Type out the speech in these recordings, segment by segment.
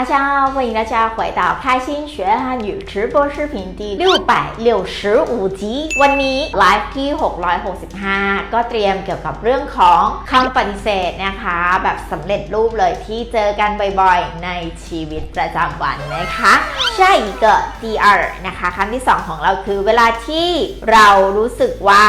大家好，欢迎大家回到开心学汉语直播视频第六百六十五集 วันนี้ไลฟ์ที่ 665 ก็เตรียมเกี่ยวกับเรื่องของคำปฏิเสธนะคะ แบบสำเร็จรูปเลยที่เจอกันบ่อยๆ ในชีวิตประจำวันนะคะ下一个第二นะคะคำที่ 2 ของเราคือ เวลาที่เรารู้สึกว่า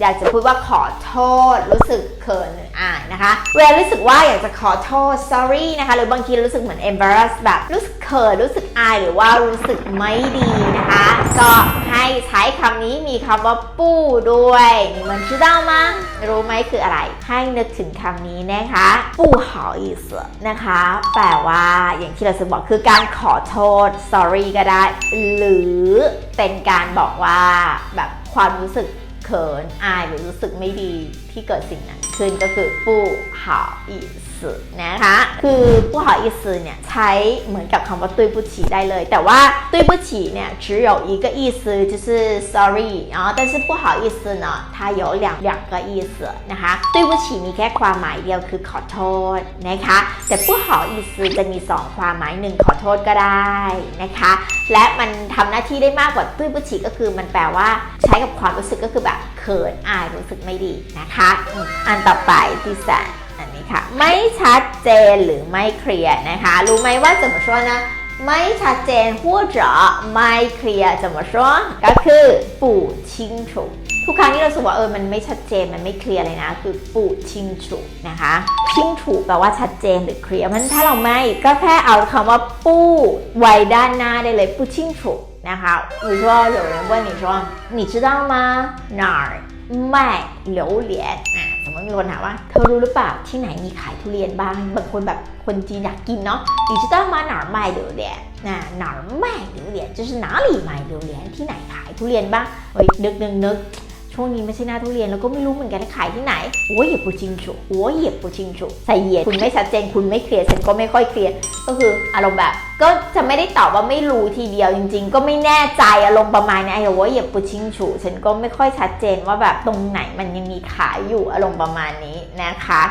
อยากจะพูดว่าขอโทษ รู้สึกเขินหรืออายนะคะ เวลารู้สึกว่าอยากจะขอโทษ sorry นะคะ หรือบางทีรู้สึกเหมือน embarrass แบบรู้สึกเขินรู้สึกอายหรือว่ารู้สึกไม่ดีนะคะ ก็ให้ใช้คำนี้มีคำว่าปู้ด้วย你们知道吗รู้ไหมคืออะไร ให้นึกถึงคำนี้นะคะปู้好意思นะคะ แปลว่าอย่างที่เราจะบอกคือการขอโทษ sorry ก็ได้ หรือเป็นการบอกว่าแบบความรู้สึก เ ขินอายหรือรู้สึกไม่ดีที่เกิดสิ่งนั้นขึ้นก็คือปู้หาอีสึนะคะ คือปู้หาอีสึเนี่ยใช้เหมือนกับคำว่าตุ้ยผู้ฉีได้เลย แต่ว่าตุ้ยผู้ฉีเนี่ย只有一个意思就是 sorry 然后但是不好意思呢它有两两个意思นะคะตุ้ยผู้ฉีมีแค่ความหมายเดียวคือขอโทษนะคะ แต่ผู้หาอีสึจะมีสองความหมายหนึ่งขอโทษก็ได้นะคะ และมันทำหน้าที่ได้มากกว่าตุ้ยบุฉีก็คือมันแปลว่าใช้กับความรู้สึกก็คือแบบ เขินอายรู้สึกไม่ดีนะคะ อันต่อไปที่สามอันนี้ค่ะ ไม่ชัดเจนหรือไม่เคลียร์นะคะ รู้ไหมว่าจะมาช่วยนะไม่ชัดเจน或者ไม่เคลียร์จะมาช่วยก็คือปูชิงฉุทุกครั้งที่เราสึกว่าเออมันไม่ชัดเจนมันไม่เคลียร์เลยนะ คือปูชิงฉุนะคะชิงฉุแปลว่าชัดเจนหรือเคลียร์มันถ้าเราไม่ก็แค่เอาคำว่าปูไว้ด้านหน้าได้เลยปูชิงฉุ นะคะ比如说有人问你说你知道吗哪儿卖榴莲อ่ะสมมติมีคนถามว่า เธอรู้หรือเปล่าที่ไหนมีขายทุเรียนบ้าง บางคนแบบคนจีนอยากกินเนาะ你知道吗哪儿卖榴莲นะ哪儿卖榴莲就是哪里卖榴莲ที่ไหนขายทุเรียนบ้างเฮ้ยนึกนึกนึก ช่วงนี้ไม่ใช่หน้าทุเรียนแล้วก็ไม่รู้เหมือนกันขายที่ไหนโอ้ยเหยียบปูชิงชุโอ้ยเหยียบปูชิงชุใส่เหยียดคุณไม่ชัดเจนคุณไม่เคลียร์ฉันก็ไม่ค่อยเคลียร์ก็คืออารมณ์แบบ ก็จะไม่ได้ตอบว่าไม่รู้ทีเดียวจริง ๆ ก็ไม่แน่ใจอารมณ์ประมาณนี้ไอ้ว่าเหยียบปูชิงชุฉันก็ไม่ค่อยชัดเจนว่าแบบตรงไหนมันยังมีขายอยู่อารมณ์ประมาณนี้นะคะ